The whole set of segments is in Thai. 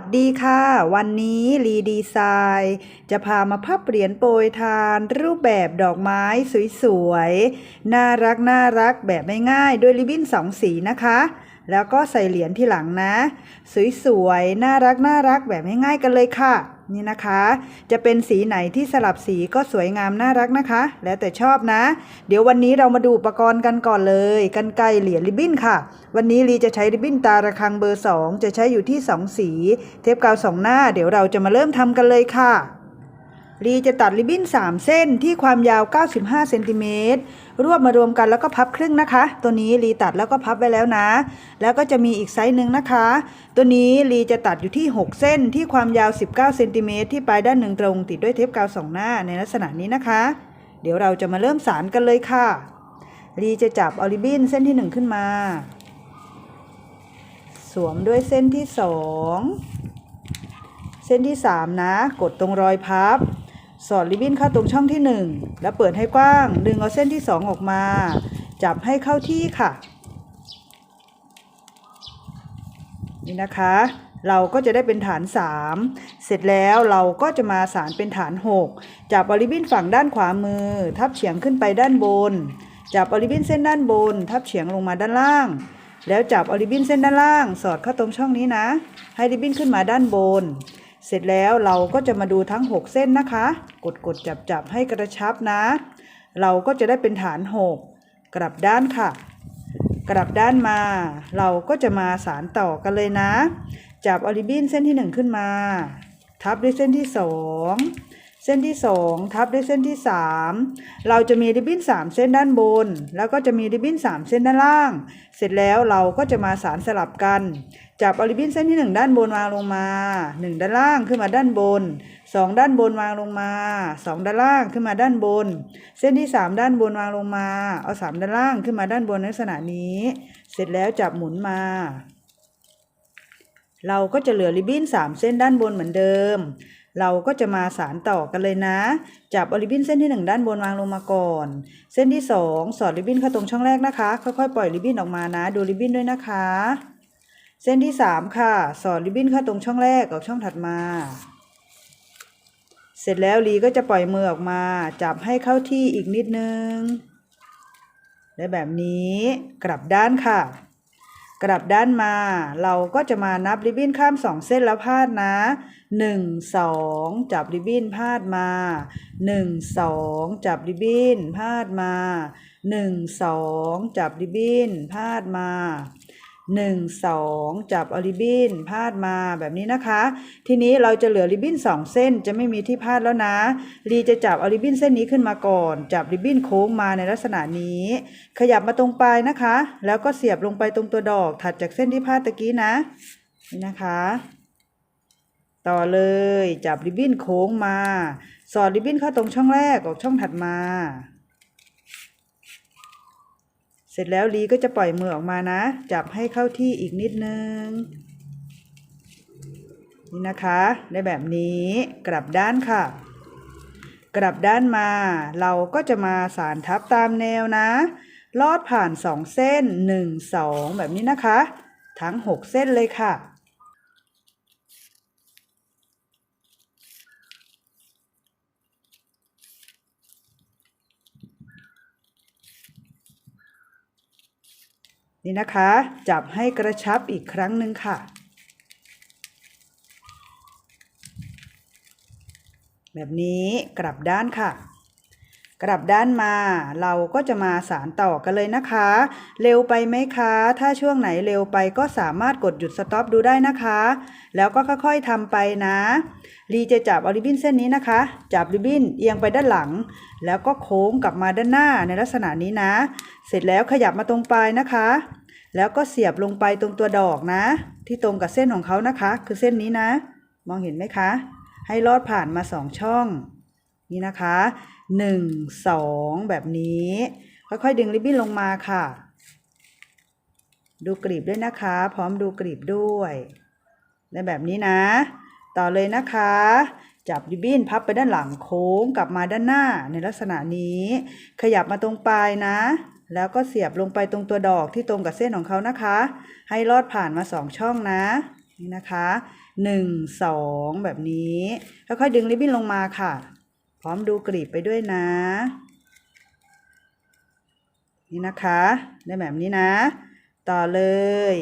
วัสดีค่ะ วันนี้รีดีไซน์จะพามาพับเหรียญโปรยทาน รูปแบบดอกไม้สวยๆ น่ารักน่ารักแบบไม่ง่ายด้วยริบบิ้นสองสีนะคะ แล้วก็ใส่เหรียญที่หลังนะ สวยๆ น่ารักน่ารักแบบไม่ง่ายกันเลยค่ะ นี่นะคะ จะเป็นสีไหนที่สลับสีก็สวยงามน่ารักนะคะ แล้วแต่ชอบนะ เดี๋ยววันนี้เรามาดูอุปกรณ์กันก่อนเลยกันไกรเหรียญริบบิ้นค่ะ วันนี้ลีจะใช้ริบบิ้นตาระคังเบอร์ 2 จะใช้อยู่ที่ 2 สี เทปกาวสองหน้า เดี๋ยวเราจะมาเริ่มทำกันเลยค่ะ ลีจะตัดริบบิ้น 3 เส้นที่ความยาว 95 เซนติเมตร รวบมารวมกันแล้วก็พับครึ่งนะคะ ตัวนี้ลีตัดแล้วก็พับไว้แล้วนะ แล้วก็จะมีอีกไซส์หนึ่งนะคะ ตัวนี้ลีจะตัดอยู่ที่ 6 เส้นที่ความยาว 19 เซนติเมตรที่ปลายด้านหนึ่งตรง ติดด้วยเทปกาวสองหน้าในลักษณะนี้นะคะ เดี๋ยวเราจะมาเริ่มสารกันเลยค่ะลีจะจับออริบบินเส้นที่ 1 ขึ้นมา สวมด้วยเส้นที่ 2 เส้นที่ 3 นะ กดตรงรอยพับ สอดริบบิ้นเข้าตรงช่องที่ 1 แล้วเปิดให้กว้าง ดึงเอาเส้นที่ 2 ออกมา จับให้เข้าที่ค่ะ นี่นะคะ เราก็จะได้เป็นฐาน 3 เสร็จแล้วเราก็จะมาสารเป็นฐาน 6 จับอริบบินฝั่งด้านขวามือ ทับเฉียงขึ้นไปด้านบน จับอริบบินเส้นด้านบน ทับเฉียงลงมาด้านล่าง แล้วจับอริบบินเส้นด้านล่าง สอดเข้าตรงช่องนี้นะ ให้ริบบิ้นขึ้นมาด้านบน เสร็จแล้วเราก็จะมาดูทั้ง 6 เส้นนะคะ กดกดจับจับให้กระชับนะ เราก็จะได้เป็นฐาน 6 กลับด้านค่ะ กลับด้านมา เราก็จะมาสารต่อกันเลยนะ จับออริบบินเส้นที่ 1 ขึ้นมา ทับด้วยเส้นที่ 2 เส้นที่ 2 ทับด้วยเส้นที่ 3 เราจะมีริบบิ้น 3 เส้นด้านบน แล้วก็จะมีริบบิ้น 3 เส้นด้านล่าง เสร็จแล้วเราก็จะมาสารสลับกัน จับออริบบิ้นเส้นที่ 1 ด้านบนวางลงมา 1 ด้านล่างขึ้นมาด้านบน 2 ด้านบนวางลงมา 2 ด้านล่างขึ้นมาด้านบน เส้นที่ 3 ด้านบนวางลงมา เอา 3 ด้านล่างขึ้นมาด้านบนในลักษณะนี้ เสร็จแล้วจับหมุนมาเราก็จะเหลือริบบิ้น 3 เส้นด้านบนเหมือนเดิม เราก็จะมาสารต่อกันเลยนะ จับออริบบินเส้นที่ 1 ด้านบนวางลงมาก่อน เส้นที่ 2 สอดริบบิ้นเข้าตรงช่องแรกนะคะ ค่อยๆ ปล่อยริบบิ้นออกมานะ ดูริบบิ้นด้วยนะคะ เส้นที่ 3 ค่ะ สอดริบบิ้นเข้าตรงช่องแรกกับช่องถัดมา เสร็จแล้วลีก็จะปล่อยมือออกมา จับให้เข้าที่อีกนิดนึงและแบบนี้กลับด้านค่ะ กลับด้านมา เราก็จะมานับริบบิ้นข้ามสองเส้นแล้วพาดนะหนึ่งสองจับริบบิ้นพาดมาหนึ่งสองจับริบบิ้นพาดมาหนึ่งสองจับริบบิ้นพาดมา หนึ่งสองจับอริบบิ้นพาดมาแบบนี้นะคะ ทีนี้เราจะเหลือริบบิ้นสองเส้นจะไม่มีที่พาดแล้วนะลีจะจับเอาริบบิ้นเส้นนี้ขึ้นมาก่อน จับริบบิ้นโค้งมาในลักษณะนี้ ขยับมาตรงปลายนะคะ แล้วก็เสียบลงไปตรงตัวดอกถัดจากเส้นที่พาดตะกี้นะนี่นะคะ ต่อเลยจับริบบิ้นโค้งมา สอดริบบิ้นเข้าตรงช่องแรกออกช่องถัดมา ร็จแล้วลีก็จะปล่อยมือออกมานะ จับให้เข้าที่อีกนิดนึง นี่นะคะได้แบบนี้กลับด้านค่ะ กลับด้านมา เราก็จะมาสารทับตามแนวนะ ลอดผ่านสองเส้นหนึ่งสองแบบนี้นะคะ ทั้งหกเส้นเลยค่ะ นี่นะคะ จับให้กระชับอีกครั้งหนึ่งค่ะ แบบนี้กลับด้านค่ะ กลับด้านมาเราก็จะมาสารต่อกันเลยนะคะ เร็วไปไหมคะ ถ้าช่วงไหนเร็วไปก็สามารถกดหยุดสต็อปดูได้นะคะ แล้วก็ค่อยๆทำไปนะลีจะจับเอาริบบิ้นเส้นนี้นะคะ จับริบบิ้นเอียงไปด้านหลัง แล้วก็โค้งกลับมาด้านหน้าในลักษณะนี้นะ เสร็จแล้วขยับมาตรงปลายนะคะ แล้วก็เสียบลงไปตรงตัวดอกนะ ที่ตรงกับเส้นของเขานะคะ คือเส้นนี้นะ มองเห็นไหมคะ ให้ลอดผ่านมาสองช่อง นี่นะคะหนึ่งสองแบบนี้ ค่อยๆ ดึงริบบิ้นลงมาค่ะ ดูกรีบด้วยนะคะ พร้อมดูกรีบด้วยในแบบนี้นะ ต่อเลยนะคะ จับริบบิ้นพับไปด้านหลังโค้งกลับมาด้านหน้าในลักษณะนี้ ขยับมาตรงปลายนะ แล้วก็เสียบลงไปตรงตัวดอกที่ตรงกับเส้นของเขานะคะ ให้ลอดผ่านมาสองช่องนะนี่นะคะหนึ่งสองแบบนี้ค่อยๆดึงริบบิ้นลงมาค่ะ พร้อมดูกรีบไปด้วยนะ นี่นะคะได้แบบนี้นะ ต่อเลย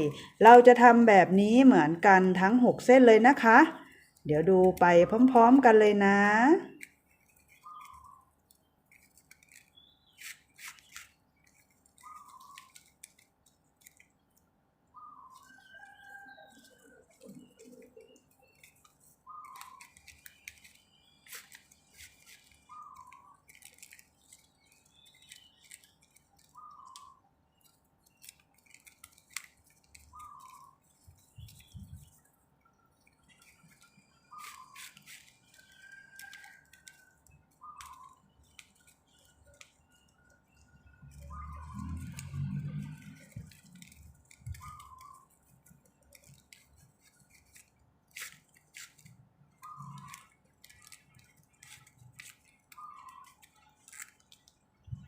เราจะทำแบบนี้เหมือนกันทั้ง 6 เส้นเลยนะคะ เดี๋ยวดูไปพร้อมๆกันเลยนะ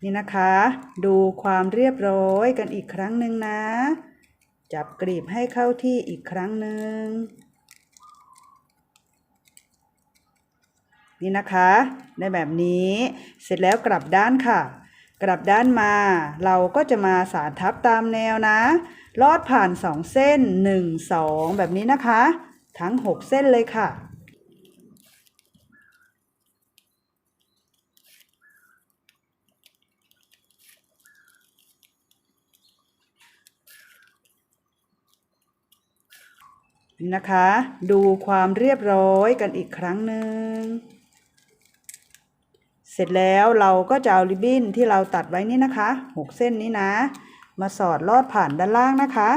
นี่นะคะ ดูความเรียบร้อยกันอีกครั้งหนึ่งนะ จับกรีบให้เข้าที่อีกครั้งหนึ่งนี่นะคะในแบบนี้เสร็จแล้วกลับด้านค่ะ กลับด้านมา เราก็จะมาสานทับตามแนวนะ ลอดผ่าน 2 เส้น 1 2 แบบนี้นะคะ ทั้ง 6 เส้นเลยค่ะ นี่นะคะ ดูความเรียบร้อยกันอีกครั้งหนึ่ง เสร็จแล้วเราก็จะเอาริบบิ้นที่เราตัดไว้นี่นะคะ6เส้นนี้นะ มาสอดลอดผ่านด้านล่างนะคะ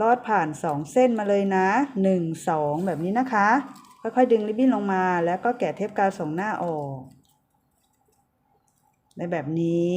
ลอดผ่าน2เส้นมาเลยนะ1 2แบบนี้นะคะ ค่อยๆดึงริบบิ้นลงมา แล้วก็แกะเทปกาวส่งหน้าออกในแบบนี้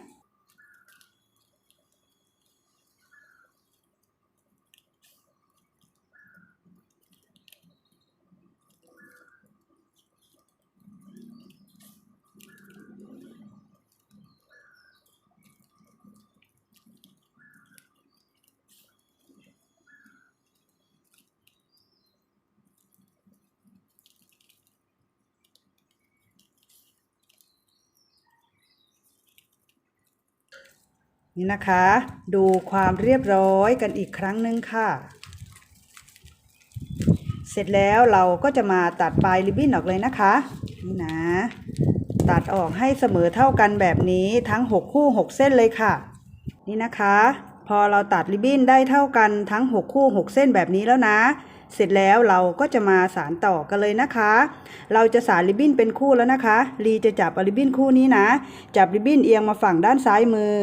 นี่นะคะ ดูความเรียบร้อยกันอีกครั้งหนึ่งค่ะ เสร็จแล้วเราก็จะมาตัดปลายริบบิ้นออกเลยนะคะนี่นะ ตัดออกให้เสมอเท่ากันแบบนี้ทั้ง 6 คู่ 6 เส้นเลยค่ะ นี่นะคะ พอเราตัดริบบิ้นได้เท่ากันทั้ง 6 คู่ 6 เส้นแบบนี้แล้วนะ เสร็จแล้วเราก็จะมาสารต่อกันเลยนะคะ เราจะสารริบบิ้นเป็นคู่แล้วนะคะ ลีจะจับริบบิ้นคู่นี้นะ จับริบบิ้นเอียงมาฝั่งด้านซ้ายมือ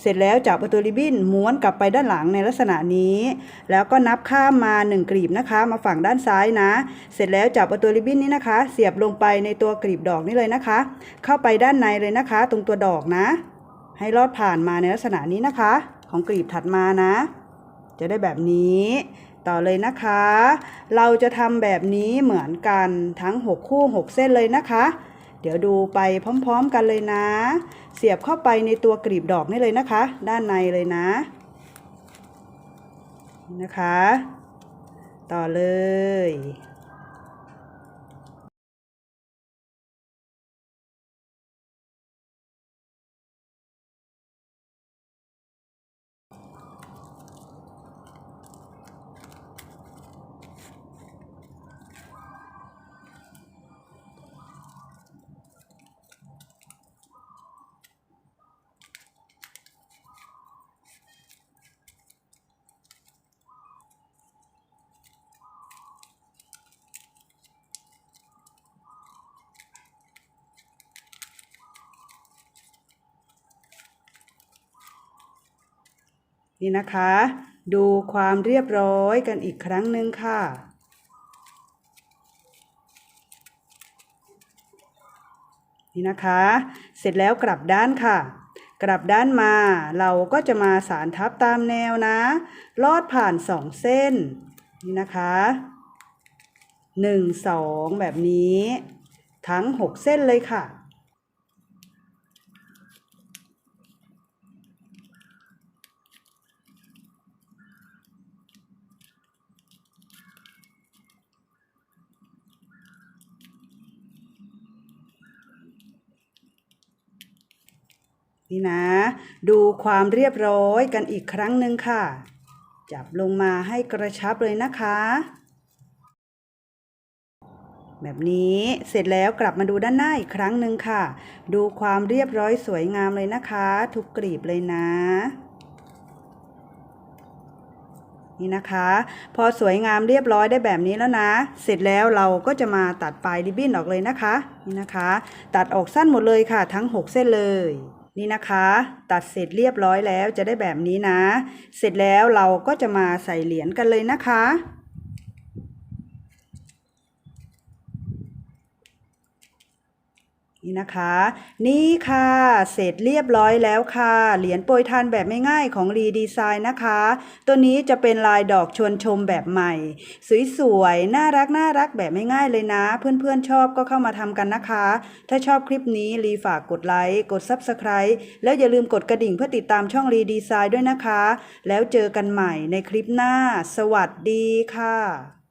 เสร็จแล้วจับเอาตัวริบบิ้นม้วนกลับไปด้านหลังในลักษณะนี้ แล้วก็นับข้ามมา1กลีบนะคะ มาฝั่งด้านซ้ายนะ เสร็จแล้วจับเอาตัวริบบิ้นนี้นะคะ เสียบลงไปในตัวกลีบดอกนี้เลยนะคะ เข้าไปด้านในเลยนะคะ ตรงตัวดอกนะ ให้ลอดผ่านมาในลักษณะนี้นะคะ ของกลีบถัดมานะ จะได้แบบนี้ ต่อเลยนะคะ เราจะทำแบบนี้เหมือนกันทั้ง 6 คู่ 6 เส้นเลยนะคะ เดี๋ยวดูไปพร้อมๆกันเลยนะ เสียบเข้าไปในตัวกลีบดอกนี่เลยนะคะ ด้านในเลยนะนี่นะคะ ต่อเลย นี่นะคะ ดูความเรียบร้อยกันอีกครั้งหนึ่งค่ะ นี่นะคะ เสร็จแล้วกลับด้านค่ะ กลับด้านมาเราก็จะมาสารทับตามแนวนะ ลอดผ่านสองเส้น นี่นะคะหนึ่งสองแบบนี้ ทั้ง6เส้นเลยค่ะ นี่นะ ดูความเรียบร้อยกันอีกครั้งหนึ่งค่ะ จับลงมาให้กระชับเลยนะคะ แบบนี้เสร็จแล้วกลับมาดูด้านหน้าอีกครั้งหนึ่งค่ะ ดูความเรียบร้อยสวยงามเลยนะคะ ทุกกรีบเลยนะนี่นะคะ พอสวยงามเรียบร้อยได้แบบนี้แล้วนะ เสร็จแล้วเราก็จะมาตัดปลายริบบิ้นออกเลยนะคะ นี่นะคะ ตัดออกสั้นหมดเลยค่ะ ทั้ง 6 เส้นเลย นี่นะคะ ตัดเสร็จเรียบร้อยแล้วจะได้แบบนี้นะ เสร็จแล้วเราก็จะมาใส่เหรียญกันเลยนะคะ นี่นะคะ นี่ค่ะ เสร็จเรียบร้อยแล้วค่ะ เหรียญโปรยทานแบบไม่ง่ายของรีดีไซน์นะคะ ตัวนี้จะเป็นลายดอกชวนชมแบบใหม่ สวยๆ น่ารักน่ารักแบบไม่ง่ายเลยนะ เพื่อนๆชอบก็เข้ามาทำกันนะคะ ถ้าชอบคลิปนี้รีฝากกดไลค์ กด Subscribe แล้วอย่าลืมกดกระดิ่งเพื่อติดตามช่องรีดีไซน์ด้วยนะคะ แล้วเจอกันใหม่ในคลิปหน้า สวัสดีค่ะ